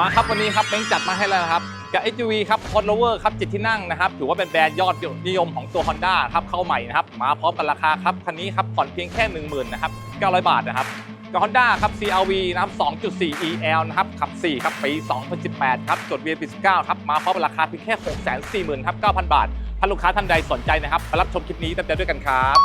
มาครับวันนี้ครับเม้งจัดมาให้แล้วนะครับกับ SUV ครับ c o s l o v e r ครับจิตที่นั่งนะครับถือว่าเป็นแบรนด์ยอดนิยมของตัว Honda ครับเข้าใหม่นะครับมาพร้อมกันราคาครับคันนี้ครับผ่อนเพียงแค่ 10,000นะครับ900 บาทนะครับกับ Honda ครับ CRV นะครับ 2.4 EL นะครับขับ 4 ครับปี 2018 ครับจด VP 19ครับมาพร้อมกับราคาเพียงแค่ 640,000ครับ9,000 บาทถ้าลูกค้าท่านใดสนใจนะครับมารับชมคลิปนี้เต็มๆด้วยกันครับ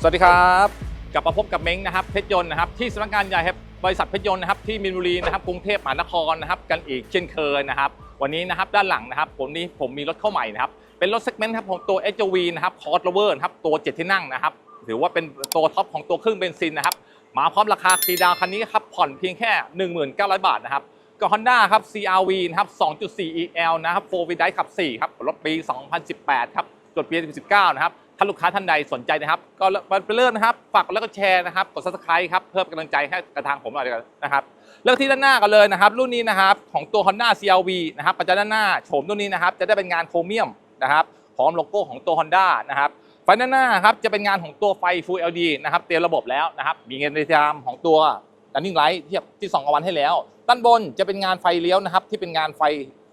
สวัสดีครับ กลับมาพบกับเม้งนะครับเพชรยนต์นะครับที่สำนักงานใหญ่ครับ บริษัทเพชรยนต์นะครับที่มินบุรีนะครับกรุงเทพมหานครนะครับกันอีกเช่นเคยนะครับ วันนี้นะครับด้านหลังนะครับผมนี้ผมมีรถเข้าใหม่นะครับเป็นรถเซกเมนต์ครับของตัว SUV นะครับคอร์สเวอร์นะครับตัวเจ็ดที่นั่งนะครับถือว่าเป็นตัวท็อปของตัวเครื่องเบนซินนะครับมาพร้อมราคาฟรีดาวคันนี้ครับผ่อนเพียงแค่ 19,000 บาทนะครับกับ Honda ครับ CRV นะครับ 2.4 EL นะครับ4 w h e e l drive ขับ 4 ครับ รถปี 2018 ครับ จดปี19 นะครับ ถ้าลูกค้าท่านใดสนใจนะครับ ก็ไปเริ่มนะครับ ฝากกดไลค์กดแชร์นะครับ กด subscribe ครับ เพิ่มกำลังใจให้กระทางผมหน่อยนะครับ เลือกที่ด้านหน้ากันเลยนะครับ รุ่นนี้นะครับ ของตัว Honda CRV นะครับปัจจัยด้านหน้าโฉมรุ่นนี้นะครับ จะได้เป็นงานโครเมียมนะครับ พร้อมโลโก้ของตัว Honda นะครับ ไฟด้านหน้าครับ จะเป็นงานของตัวไฟ Full LED นะครับ เตรียมระบบแล้วนะครับ มีเงินในรามของตัว running light ที่ที่ส่องกลางวันให้แล้ว ด้านบนจะเป็นงานไฟเลี้ยวนะครับ ที่เป็นงานไฟ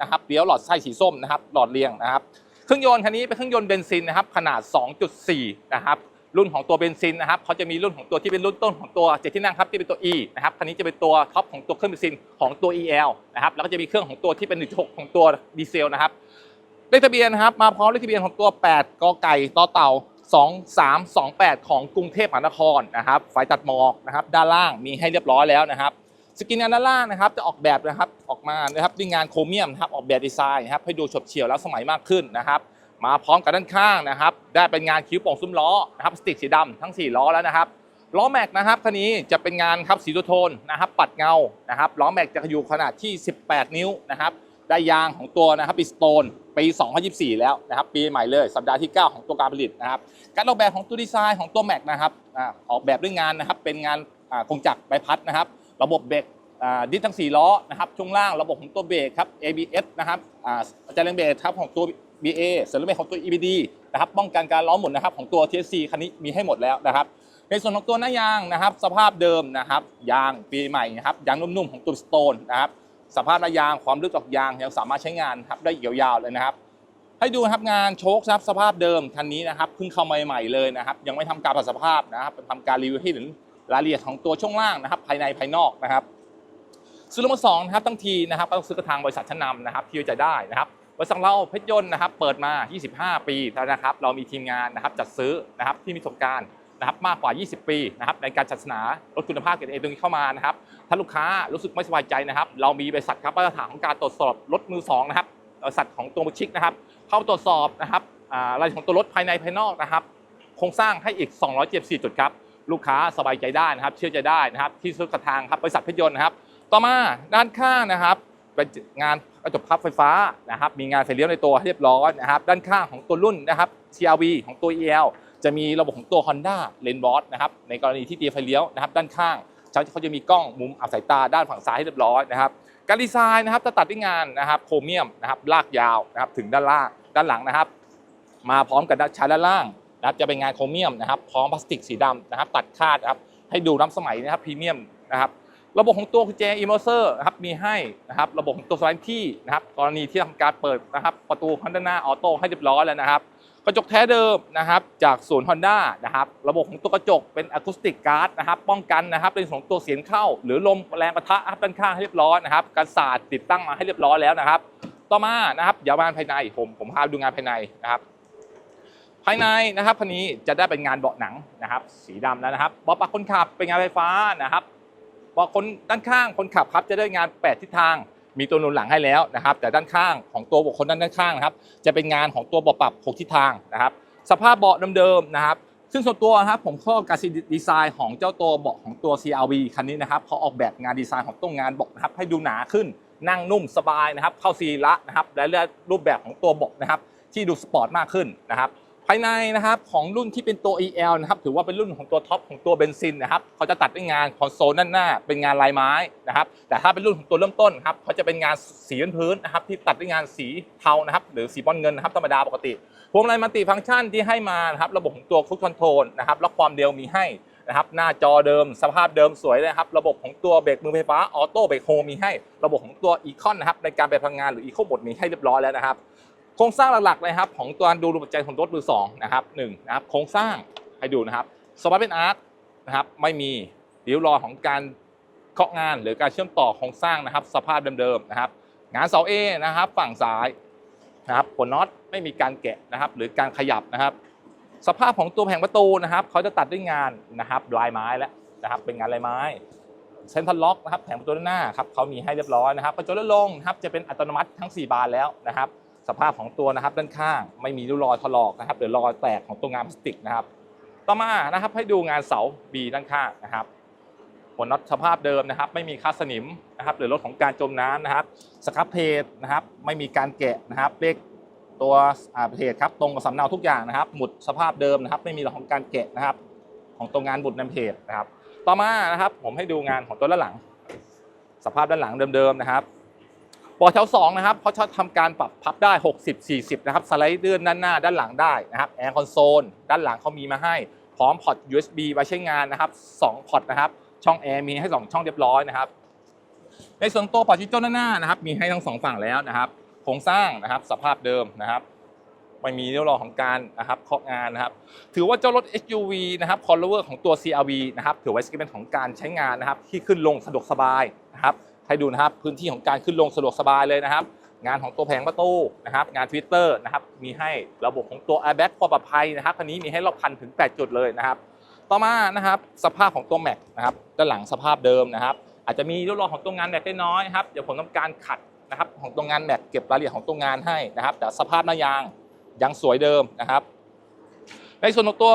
นะครับเลี้ยวหลอดไส้สีส้มนะครับ หลอดเรียงนะครับ เครื่องยนต์คันนี้เป็นเครื่องยนต์เบนซินนะครับขนาด 2.4 นะครับรุ่นของตัวเบนซินนะครับเขาจะมีรุ่นของตัวที่เป็นรุ่นต้นของตัวเจ็ดที่นั่งครับที่เป็นตัว E นะครับคันนี้จะเป็นตัวท็อปของตัวเครื่องเบนซินของตัว EL นะครับแล้วก็จะมีเครื่องของตัวที่เป็น 1.6 ของตัวดีเซลนะครับเลขทะเบียนนะครับมาพร้อมเลขทะเบียนของตัว 8กไก่ต่อเต่า2328 ของกรุงเทพมหานครนะครับไฟตัดหมอกนะครับด้านล่างมีให้เรียบร้อยแล้วนะครับ สกินอันด้านล่างนะครับจะออกแบบนะครับออกมานะครับด้วยงานโครเมียมนะครับออกแบบดีไซน์นะครับให้ดูฉบเฉี่ยวแล้วสมัยมากขึ้นนะครับ มาพร้อมกับด้านข้างนะครับ ได้เป็นงานคิ้วโป่งซุ้มล้อนะครับสติกสีดำทั้ง 4 ล้อแล้วนะครับล้อแม็กนะครับคันนี้จะเป็นงานครับสีโทนนะครับ ปัดเงานะครับล้อแม็กจะอยู่ขนาดที่ 18 นิ้วนะครับได้ยางของตัวนะครับปิสโตนปี 2024 แล้วนะครับ ปีใหม่เลย สัปดาห์ที่ 9 ของตัวการผลิตนะครับ การออกแบบของตัวดีไซน์ของตัวแม็กนะครับออกแบบด้วยงานนะครับ เป็นงานกงจักรใบพัดนะครับ ระบบเบรกดิสทั้ง 4 ล้อนะครับช่วงล่างระบบของตัวเบรกครับ ABS นะครับอาจานเร่งเบรกครับของตัว BA เสริมเบรกของตัว EBD นะครับป้องกันการล้อหมุนนะครับของตัว TSC คันนี้มีให้หมดแล้วนะครับในส่วนของตัวหน้ายางนะครับ สภาพเดิมนะครับยางปีใหม่นะครับยางนุ่มๆของตัวสโตนนะครับสภาพหน้ายางความลึกของยางยังสามารถใช้งานครับได้ยาวๆเลยนะครับ ให้ดูครับงานโชคครับสภาพเดิมคันนี้นะครับเพิ่งเข้ามาใหม่ๆเลยนะครับ ยังไม่ทำการปรับสภาพนะครับทำการรีวิวให้เห็น รายละเอียดของตัวช่วงล่างนะครับ ภายในภายนอกนะครับซื้อรถมือสองนะครับทั้งทีนะครับก็ต้องซื้อกับทางบริษัทชั้นนำนะครับที่ไว้ใจได้นะครับบริษัทเราเพชรยนต์นะครับเปิดมา 25 ปีแล้วนะครับเรามีทีมงานนะครับจัดซื้อนะครับที่มีประสบการณ์นะครับมากกว่า 20 ปีนะครับในการจัดสนารถคุณภาพเกรดเอตรงนี้เข้ามานะครับถ้าลูกค้ารู้สึกไม่สบายใจนะครับ เรามีบริษัทครับมาตรฐานของการตรวจสอบรถมือสองนะครับบริษัทของตัวมุชิกนะครับ เข้าตรวจสอบนะครับรายละเอียดของตัวรถภายในภายนอกนะครับ โครงสร้างให้อีก 274 จุดครับ ลูกค้าสบายใจได้นะครับ เชื่อใจได้นะครับ ที่ซื้อกระทางครับบริษัทเพชรยนต์นะครับ ต่อมาด้านข้างนะครับเป็นงานกระจกพับไฟฟ้านะครับ มีงานไฟเลี้ยวในตัวให้เรียบร้อยนะครับ ด้านข้างของตัวรุ่นนะครับ CRV ของตัว EL จะมีระบบของตัว Honda Lane b o s นะครับในกรณีที่เตียไฟเลี้ยวนะครับ ด้านข้างเขาจะมีกล้องมุมอับสายตาด้านฝั่งซ้ายให้เรียบร้อยนะครับการดีไซน์นะครับจะตัดด้วยงานนะครับโครเมียมนะครับลากยาวนะครับถึงด้านล่างด้านหลังนะครับ มาพร้อมกับด้านด้านล่าง นะครับจะเป็นงานโครเมียมนะครับพร้อมพลาสติกสีดำนะครับ ตัดคาดครับให้ดูน้ำสมัยนะครับพรีเมียมนะครับระบบของตัวกุญแจอิมเมอร์เซอร์นะครับมีให้นะครับระบบของตัวสไลด์ที่นะครับกรณีที่ทำการเปิดนะครับประตูข้างด้านหน้าออโต้ให้เรียบร้อยแล้วนะครับกระจกแท้เดิมนะครับจากศูนย์ฮอนด้านะครับระบบของตัวกระจกเป็นอะคูสติกการ์ดนะครับป้องกันนะครับในส่วนของตัวเสียงเข้า หรือลมแรงปะทะด้านข้างให้เรียบร้อยนะครับการสาดติดตั้งมาให้เรียบร้อยแล้วนะครับ ต่อมานะครับเดี๋ยวานภายในผมผมพาดูงานภายในนะครับ ภายในนะครับคันนี้จะได้เป็นงานเบาะหนังนะครับ สีดำแล้วนะครับเบาะปักคนขับเป็นงานไฟฟ้านะครับเบาะคนด้านข้างคนขับครับจะได้งาน 8 ทิศทาง มีตัวนุนหลังให้แล้วนะครับ แต่ด้านข้างของตัวบุคคลด้านด้านข้างนะครับ จะเป็นงานของตัวเบาะปรับ 6 ทิศทางนะครับ สภาพเบาะเดิมๆนะครับ ซึ่งส่วนตัวนะครับผมชอบการดีไซน์ของเจ้าตัวเบาะของตัว CRV คันนี้นะครับเขาออกแบบงานดีไซน์ของตัวงานเบาะนะครับให้ดูหนาขึ้นนั่งนุ่มสบายนะครับ เข้าซีระนะครับและเลือรูปแบบของตัวเบาะนะครับ ที่ดูสปอร์ตมากขึ้นนะครับ ภายในนะครับของรุ่นที่เป็นตัว EL นะครับถือว่าเป็นรุ่นของตัวท็อปของตัวเบนซินนะครับเขาจะตัดด้วยงานคอนโซลด้านหน้า เป็นงานลายไม้นะครับแต่ถ้าเป็นรุ่นของตัวเริ่มต้นครับเขาจะเป็นงานสีพื้นนะครับที่ตัดด้วยงานสีเทานะครับหรือสีบอลเงินนะครับธรรมดาปกติพวงมาลัยมัลติฟังก์ชันที่ให้มานะครับระบบของตัวค u ู e คอนโทรลนะครับล็อกความเร็วมีให้นะครับหน้าจอเดิมสภาพเดิมสวยเลยนะครับระบบของตัวเบรกมือไฟฟ้าออโต้เบรกโฮมีให้ ระบบของตัวอีคอนนะครับในการไปพลังงานหรืออีโคบดมีให้เรียบร้อยแล้วนะครับ โครงสร้างหลักๆเลยครับของตัวดูรูปัจจัยของรถมือสองนะครับหนึ่งนะครับโครงสร้างให้ดูนะครับสปาร์เป็นอาร์ตนะครับไม่มีริ้วรอยของการเคาะงานหรือการเชื่อมต่อโครงสร้างนะครับ สภาพเดิมๆนะครับ งานเสาเอนะครับ ฝั่งซ้ายนะครับผลน็อตไม่มีการแกะนะครับ หรือการขยับนะครับ สภาพของตัวแผงประตูนะครับเขาจะตัดด้วยงานนะครับลายไม้แล้วนะครับ เป็นงานลายไม้เซนทรัลล็อกนะครับแผงประตูด้านหน้าครับเขามีให้เรียบร้อยนะครับกระจกลดลงนะครับจะเป็นอัตโนมัติทั้ง 4 บานแล้วนะครับ สภาพของตัวนะครับด้านข้างไม่มีริ้วรอยถลอกนะครับหรือรอยแตกของตัวงานพลาสติกนะครับ ต่อมานะครับให้ดูงานเสา B ด้านข้างนะครับผลน็อตสภาพเดิมนะครับ ไม่มีคราสนิมนะครับ หรือรถของการจมน้ำนะครับสครับเพจนะครับ ไม่มีการแกะนะครับเลขตัวอ่าเพจครับตรงกับสำเนาทุกอย่างนะครับ หมุดสภาพเดิมนะครับ ไม่มีเรื่องของการแกะนะครับ ของตัวงานบุดในเพจนะครับ ต่อมานะครับ ผมให้ดูงานของตัวด้านหลัง สภาพด้านหลังเดิมๆนะครับ ปอแถว2นะครับเขาชอบทำการปรับพับได้ 60 40 นะครับ สไลด์เลื่อนด้านหน้าด้านหลังได้นะครับแอร์คอนโซลด้านหลังเขามีมาให้ พร้อมพอร์ต USB ไว้ใช้งานนะครับ2พอร์ตนะครับ ช่องแอร์มีให้ 2 ช่องเรียบร้อยนะครับ ในส่วนตัวพอร์ตดิจ้านหน้านะครับ มีให้ทั้งสองฝั่งแล้วนะครับ โครงสร้างนะครับ สภาพเดิมนะครับ ไม่มีเรื่องราวของการนะครับเคาะงานนะครับ ถือว่าเจ้ารถ SUV นะครับ c o n v e r ของตัว CRV นะครับ ถือว่าเป็นของการใช้งานนะครับ ที่ขึ้นลงสะดวกสบายนะครับ ให้ดูนะครับพื้นที่ของการขึ้นลงสะดวกสบายเลยนะครับ งานของตัวแผงประตูนะครับ งานทวิตเตอร์นะครับมีให้ระบบของตัว airbag ความปลอดภัยนะครับคันนี้มีให้รอบพันถึง 8 จุดเลยนะครับ ต่อมานะครับสภาพของตัวแม็กนะครับด้านหลังสภาพเดิมนะครับ อาจจะมีริ้วรอยของตัวงานแม็กเล็กน้อยครับเดี๋ยวผมทำการขัดนะครับของตัวงานแม็กเก็บรายละเอียดของตัวงานให้นะครับ แต่สภาพหน้ายางยังสวยเดิมนะครับในส่วนของตัว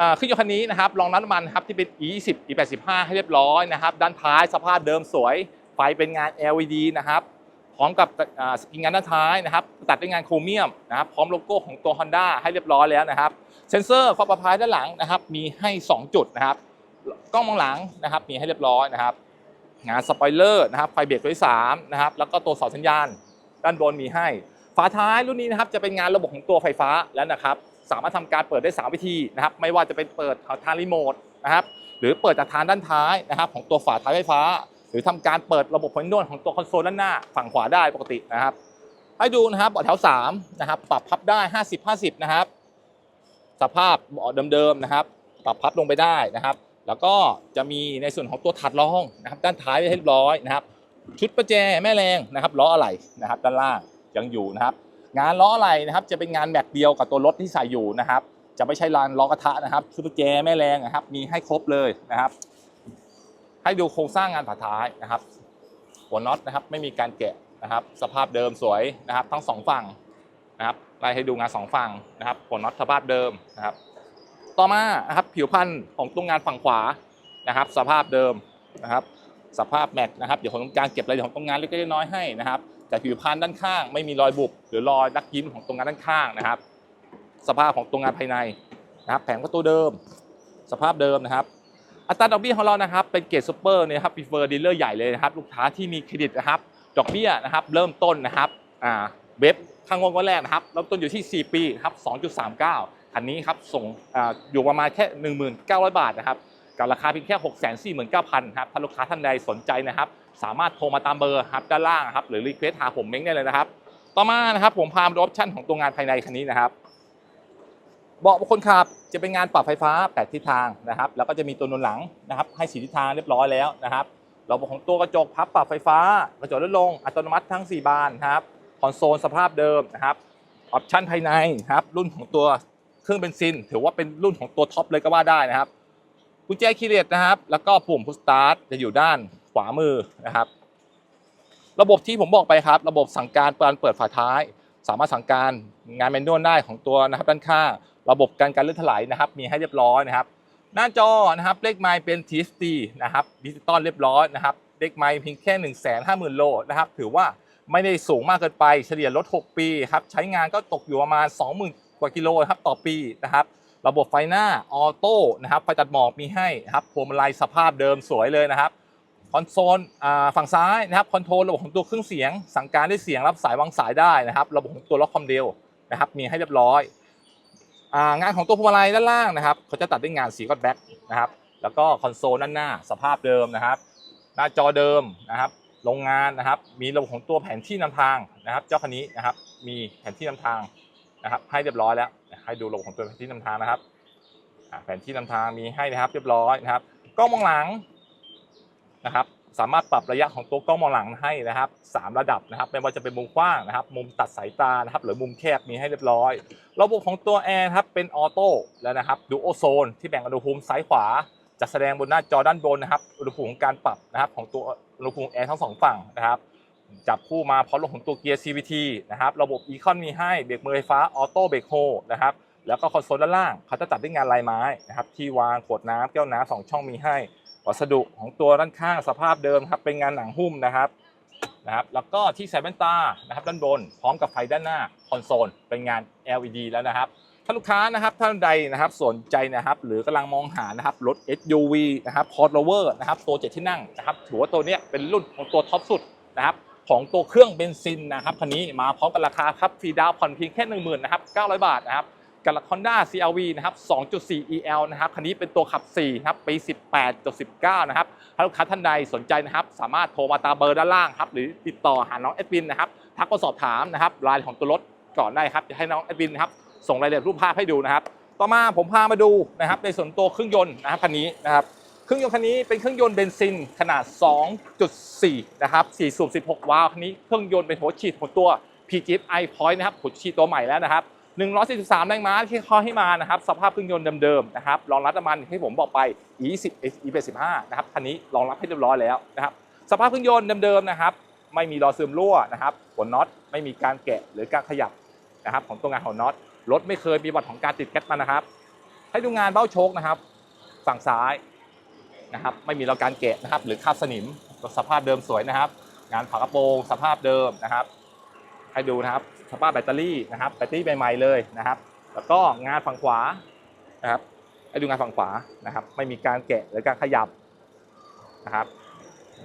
อ่าเครื่องยนต์คันนี้นะครับรองน้ำมันครับที่เป็น E20 E85 ให้เรียบร้อยนะครับ ด้านท้ายสภาพเดิมสวย ไฟเป็นงาน LED นะครับ พร้อมกับสกรีนงานด้านท้ายนะครับ ตัดด้วยงานโครเมียมนะครับพร้อมโลโก้ของตัว Honda ให้เรียบร้อยแล้วนะครับ เซนเซอร์ความปลอดภัยด้านหลังนะครับ มีให้ 2 จุดนะครับกล้องมองหลังนะครับ มีให้เรียบร้อยนะครับ งานสปอยเลอร์นะครับไฟเบรกด้วย3นะครับแล้วก็ตัวเสาสัญญาณ ด้านบนมีให้ฝาท้ายรุ่นนี้นะครับจะเป็นงานระบบของตัวไฟฟ้าแล้วนะครับสามารถทำการเปิดได้ 3 วิธีนะครับ ไม่ว่าจะเป็นเปิดทางรีโมทนะครับ หรือเปิดจากทางด้านท้ายนะครับ ของตัวฝาท้ายไฟฟ้า รือทำการเปิดระบบพอยนวลของตัวคอนโซลด้านหน้าฝั่งขวาได้ปกตินะครับ ให้ดูนะครับเบาะแถว3นะครับปรับพับได้ 50 50 นะครับ สภาพเบาะเดิมๆนะครับ ปรับพับลงไปได้นะครับ แล้วก็จะมีในส่วนของตัวถัดรองนะครับ ด้านท้ายให้เรียบร้อยนะครับ ชุดประแจแม่แรงนะครับล้ออะไหล่นะครับ ด้านล่างยังอยู่นะครับ งานล้ออะไหล่นะครับ จะเป็นงานแม็กเดียวกับตัวรถที่ใส่อยู่นะครับ จะไม่ใช่ลานล้อกระทะนะครับชุดประแจแม่แรงนะครับ มีให้ครบเลยนะครับ ให้ดูโครงสร้างงานฝาท้ายนะครับ หัวน็อตนะครับไม่มีการแกะนะครับ สภาพเดิมสวยนะครับ ทั้งสองฝั่งนะครับไล่ให้ดูงานสองฝั่งนะครับหัวน็อตสภาพเดิมนะครับ ต่อมานะครับผิวพันธุ์ของตรงงานฝั่งขวานะครับ สภาพเดิมนะครับ สภาพแม็กนะครับเดี๋ยวผมทำการเก็บรายละเอียดของตรงงานเล็กๆน้อยๆให้นะครับแต่ผิวพันธุ์ด้านข้างไม่มีรอยบุบหรือรอยดักยิ้มของตรงงานด้านข้างนะครับ สภาพของตรงงานภายในนะครับ แผงประตูเดิม สภาพเดิมนะครับ อัตราดอกเบี้ยของเรานะครับเป็นเกรดซูเปอร์นี่ยครับ prefer dealer ใหญ่เลยนะครับลูกค้าที่มีเครดิตนะครับดอกเบี้ยนะครับเริ่มต้นนะครับอ่าเว็บข้างงวดวันแรกนะครับเริ่มต้นอยู่ที่ 4 ปีครับ 2.39คันนี้ครับส่งอาอยู่ประมาณแค่ 19,000 บาทนะครับกับราคาเพียงแค่ 649,000ครับถ้าลูกค้าท่านใดสนใจนะครับสามารถโทรมาตามเบอร์ครับด้านล่างครับหรือรีเควสหาผมเม้งได้เลยนะครับต่อมานะครับผมพามาดูออปชั่นของตัวงานภายในคันนี้นะครับ เบาะคนขับจะเป็นงานปรับไฟฟ้า 8 ทิศทางนะครับ แล้วก็จะมีตัวนุนหลังนะครับให้สีทิศทางเรียบร้อยแล้วนะครับระบบของตัวกระจกพับปรับไฟฟ้า กระจกลดลงอัตโนมัติทั้ง 4 บานนะครับคอนโซลสภาพเดิมนะครับออปชั่นภายในนะครับรุ่นของตัวเครื่องเบนซิน ถือว่าเป็นรุ่นของตัวท็อปเลยก็ว่าได้นะครับกุญแจคีย์เลสนะครับ แล้วก็ปุ่มพุชสตาร์ทจะอยู่ด้านขวามือนะครับ ระบบที่ผมบอกไปครับ ระบบสั่งการการเปิดฝาท้าย สามารถสั่งการงานแมนนวลได้ของตัวนะครับด้านข้าง ระบบการการเลื่อนถลายนะครับ มีให้เรียบร้อยนะครับ หน้าจอนะครับเลขไมล์เป็น TFT นะครับดิจิตอลเรียบร้อยนะครับเลขไมล์เพียงแค่ 1 5 0 0 0 0 โลนะครับถือว่าไม่ได้สูงมากเกินไปเฉลี่ยรถ6 ปีครับใช้งานก็ตกอยู่ประมาณ 20,000 กว่ากิโลครับต่อปีนะครับระบบไฟหน้าออโต้นะครับไฟตัดหมอกมีให้ครับพวงมาลัยสภาพเดิมสวยเลยนะครับคอนโซลฝั่งซ้ายนะครับคอนโทรลระบบของตัวเครื่องเสียง สั่งการด้วยเสียงรับสายวางสายได้นะครับ ระบบของตัวล็อกคอมเดลนะครับมีให้เรียบร้อย งานของตัวพวงมาลัยด้านล่างนะครับเขาจะตัดด้วยงานสีกอตแบ็กนะครับ แล้วก็คอนโซลด้านหน้าสภาพเดิมนะครับ หน้าจอเดิมนะครับโรงงานนะครับ มีระบบของตัวแผนที่นำทางนะครับ เจ้าคันนี้นะครับ มีแผนที่นำทางนะครับ ให้เรียบร้อยแล้วให้ดูระบบของตัวแผนที่นำทางนะครับแผนที่นำทางมีให้นะครับ เรียบร้อยนะครับกล้องมองหลังนะครับ สามารถปรับระยะของตัวกล้องมองหลังให้นะครับสามระดับนะครับไม่ว่าจะเป็นมุมกว้างนะครับ มุมตัดสายตานะครับหรือมุมแคบมีให้เรียบร้อย ระบบของตัวแอร์ครับเป็นออโต้แล้วนะครับดูโอโซนที่แบ่งอุณหภูมิซ้ายขวา จะแสดงบนหน้าจอด้านบนนะครับอุณหภูมิของการปรับนะครับของตัวอุณหภูมิแอร์ทั้งสองฝั่งนะครับจับคู่มาพร้อมระบบของตัวเกียร์ CVT นะครับระบบอีคอนมีให้เบรกมือไฟฟ้าออโต้เบรกโฮนะครับแล้วก็คอนโซลด้านล่างเขาจะตัดด้วยงานลายไม้นะครับที่วางขวดน้ำแก้วน้ำสองช่องมีให้ วัสดุของตัวด้านข้างสภาพเดิมครับเป็นงานหนังหุ้มนะครับนะครับ แล้วก็ที่ใส่แว่นตานะครับด้านบน พร้อมกับไฟด้านหน้าคอนโซลเป็นงาน LED แล้วนะครับถ้าลูกค้านะครับท่านใดนะครับสนใจนะครับ หรือกำลังมองหานะครับรถ SUV นะครับคอร์ l o เวอร์นะครับตัวเจ็ดที่นั่งนะครับถือว่าตัวเนี้ยเป็นรุ่นของตัวท็อปสุดนะครับของตัวเครื่องเบนซินนะครับคันนี้มาพร้อมกับราคาครับฟรีดาวน์ผ่อนเพียงแค่ 1 0,000นะครับ900 บาทนะครับ กับ Honda CRV นะครับ 2.4 EL นะครับ คันนี้เป็นตัวขับ4ครับ ปี 18.19 นะครับถ้าลูกค้าท่านใดสนใจนะครับ สามารถโทรมาตามเบอร์ด้านล่างครับ หรือติดต่อหาน้องเอ็ดวินนะครับ ทักมาสอบถามนะครับรายของตัวรถก่อนได้ครับ จะให้น้องเอ็ดวินนะครับ ส่งรายละเอียดรูปภาพให้ดูนะครับ ต่อมาผมพามาดูนะครับ ในส่วนตัวเครื่องยนต์นะครับ คันนี้นะครับ เครื่องยนต์คันนี้เป็นเครื่องยนต์เบนซินขนาด 2.4 นะครับ 4 สูบ 16 วาล์ว คันนี้เครื่องยนต์เป็นหัวฉีดของตัว PGI Point นะครับหัวฉีดตัวใหม่แล้วนะครับ 143 แรงม้าที่เขาให้มานะครับ สภาพเครื่องยนต์เดิมๆนะครับ รองรับน้ำมันที่ผมบอกไป E10 E85 นะครับคันนี้รองรับให้เรียบร้อยแล้วนะครับ สภาพเครื่องยนต์เดิมๆนะครับ ไม่มีรอยซึมรั่วนะครับหัวน็อตไม่มีการแกะหรือการขยับนะครับ ของตัวงานของน็อตรถไม่เคยมีบัตรของการติดแก๊สมานะครับ ให้ดูงานเบ้าโชคนะครับ ฝั่งซ้ายนะครับ ไม่มีรอยการแกะนะครับ หรือคาบสนิมสภาพเดิมสวยนะครับ งานฝากระโปรงสภาพเดิมนะครับ ให้ดูนะครับ ภาพแบตเตอรี่นะครับแบตเตอรี่ใหม่ๆเลยนะครับ แล้วก็งานฝั่งขวานะครับให้ดูงานฝั่งขวานะครับ ไม่มีการแกะหรือการขยับนะครับ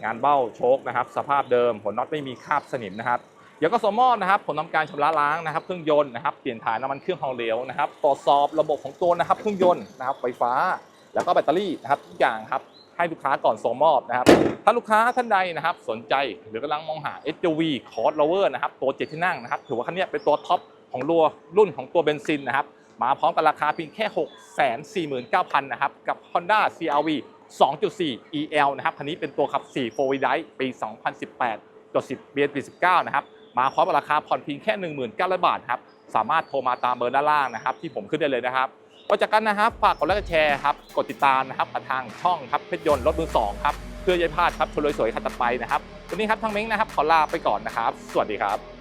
งานเบ้าโชคนะครับ สภาพเดิมหัวน็อตไม่มีคราบสนิมนะครับเดี๋ยวก็สมมอบนะครับผลทำการชำระล้างนะครับ เครื่องยนต์นะครับเปลี่ยนถ่ายน้ำมันเครื่องของเหลวนะครับตรวจสอบระบบของตัวนะครับ เครื่องยนต์นะครับไฟฟ้า แล้วก็แบตเตอรี่นะครับทุกอย่างครับ ให้ลูกค้าก่อนส่งมอบนะครับ ถ้าลูกค้าท่านใดนะครับ สนใจหรือกำลังมองหา SUV c o r s l o v e r นะครับตัวเจ็ดที่นั่งนะครับถือว่าคันนี้เป็นตัวท็อปของรัวรุ่นของตัวเบนซินนะครับมาพร้อมกับราคาเพียงแค่ 649,000นะครับกับ Honda CRV 2.4 EL นะครับคันนี้เป็นตัวขับ 4 4 wheel drive ปี 2018ตัว10 BS ปี19นะครับมาพร้อมกับราคาผ่อนเพียงแค่ 19,000บาทครับสามารถโทรมาตามเบอร์ด้านล่างนะครับที่ผมขึ้นได้เลยนะครับ ก็จากกันนะครับฝากกดไลค์กดแชร์ครับกดติดตามนะครับกับทางช่องครับเพชรยนต์รถมือสองครับเพื่อย่าพลาดครับชนรวยสวยคันต่อไปนะครับวันนี้ครับทางเม้งนะครับขอลาไปก่อนนะครับ สวัสดีครับ